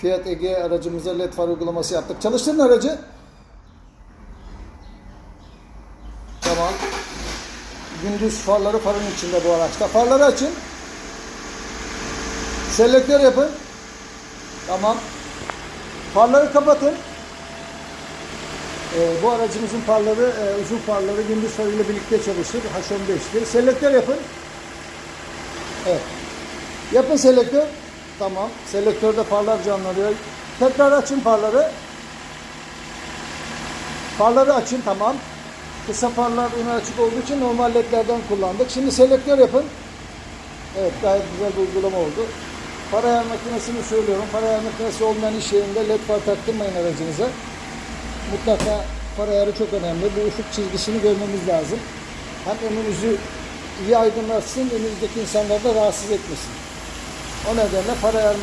Fiat Ege aracımıza led far uygulaması yaptık. Çalıştırın aracı. Tamam. Gündüz farları farın içinde bu araçta. Farları açın. Selektör yapın. Tamam. Farları kapatın. Ee, bu aracımızın farları, e, uzun farları gündüz farıyla birlikte çalışır. H15'tir. Selektör yapın. Evet. Yapın selektör. Tamam. Selektörde farlar canlanıyor. Tekrar açın farları. Farları açın. Tamam. Kısa farlar ön açık olduğu için normal ledlerden kullandık. Şimdi selektör yapın. Evet gayet güzel bir uygulama oldu. Far ayar makinesini söylüyorum. Far ayar makinesi olmayan iş yerinde led far taktırmayın aracınıza. Mutlaka far ayarı çok önemli. Bu ufuk çizgisini görmemiz lazım. Hem önünüzü iyi aydınlatsın, önünüzdeki insanları da rahatsız etmesin. O nedenle far ayar